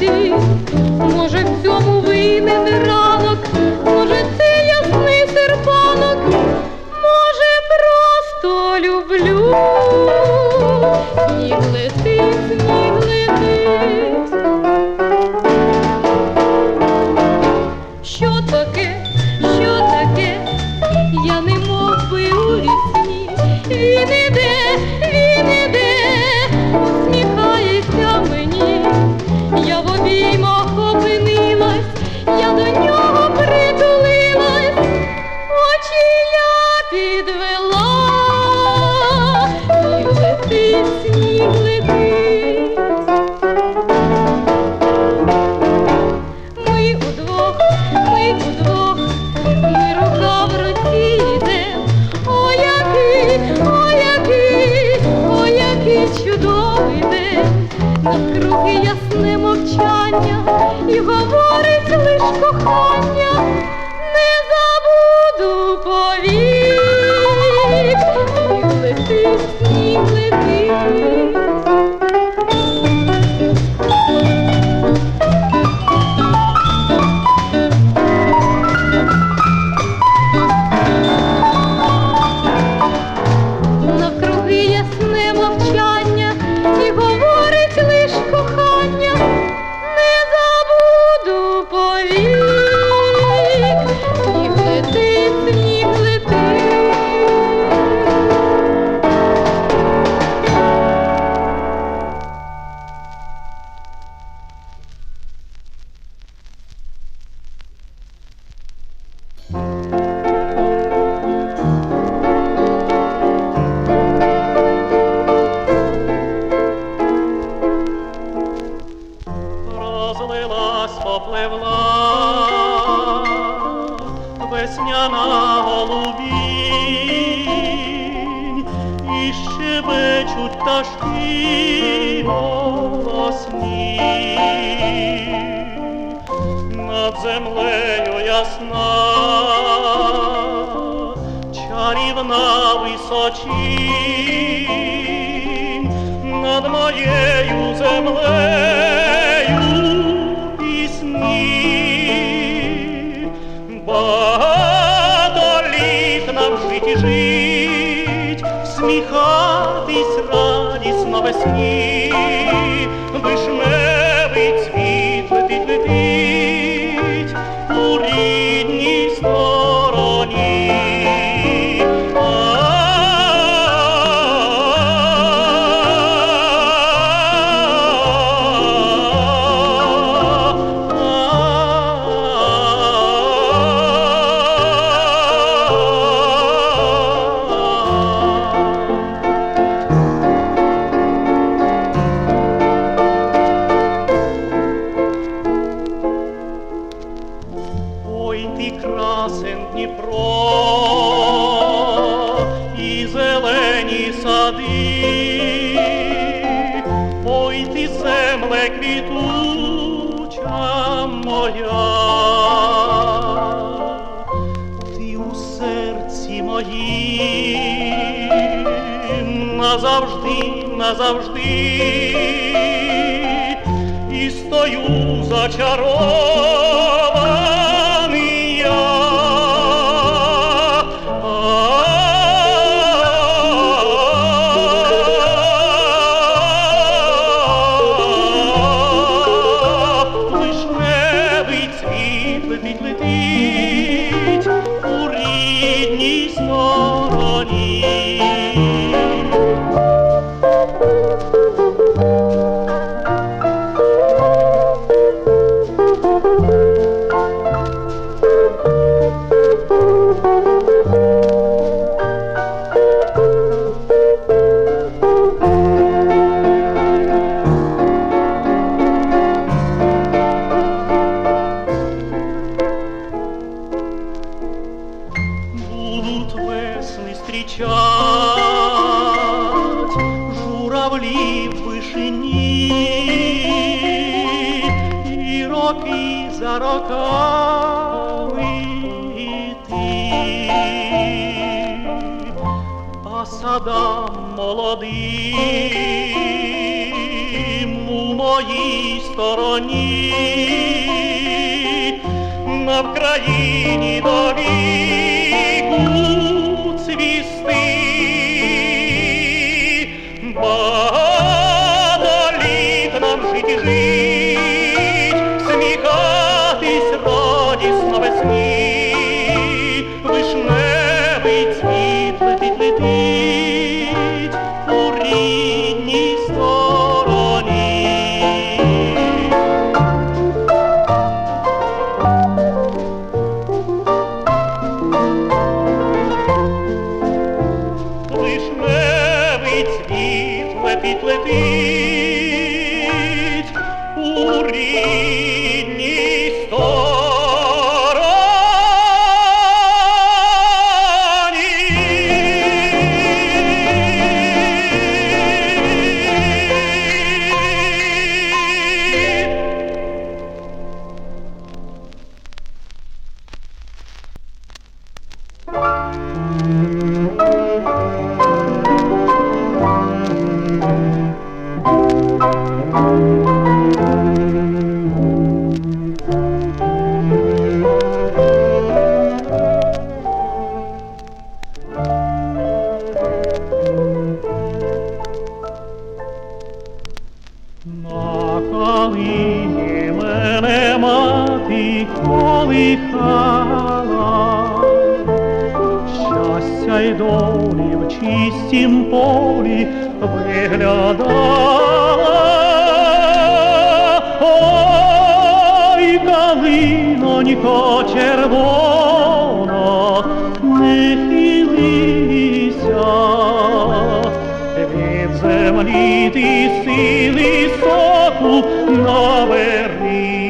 житті, може, в цьому винен раз. Говорить лиш кохання, не забуду повік, і летить, сніг летить. весняна голубі і щебечуть пташки голосні. над землею ясна, чарівна височі, над моєю землею. this. земле квітуча моя, ти у серці моїм назавжди, назавжди і стою зачарований. moroni садам молодим у моїй стороні, на Вкраїні до мати колихала, щастя й долі в чистім полі виглядала. Ой, калинонько червона, не хилися, від землі ти сили соку навернися.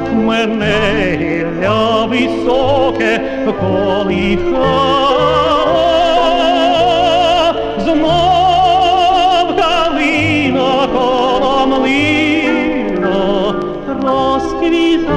Як мене гілля високе колихало, знов калина коло млина розквітає.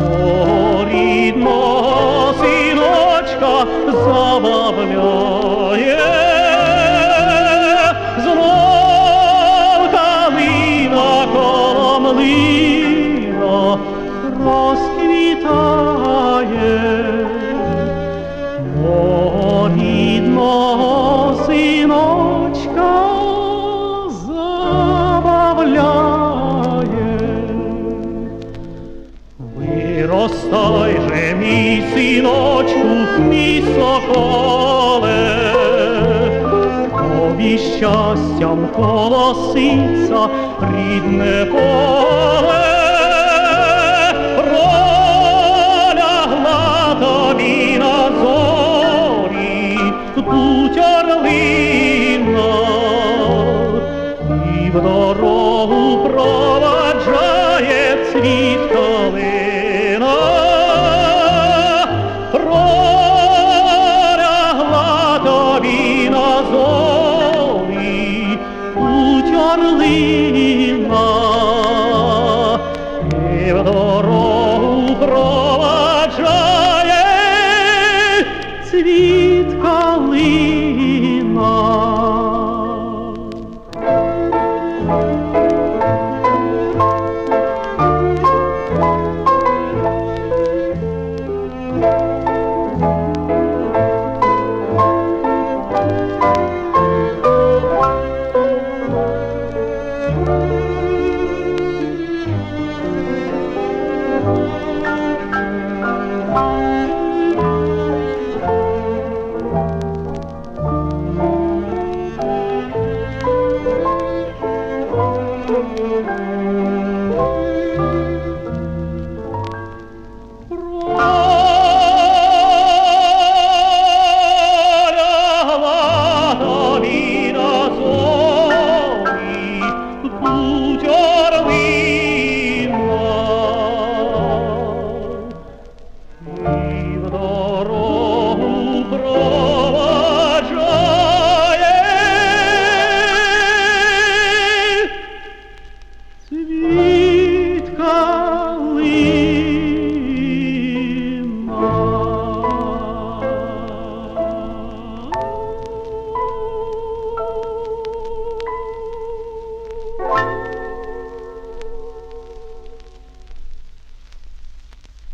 Мого рідного синочка забавляє. Виростай же, мій синочку, мій соколе, тобі щастям колоситься рідне поле, пролягла тобі на зорі путь орлина, і в дорогу проваджає цвіт калина.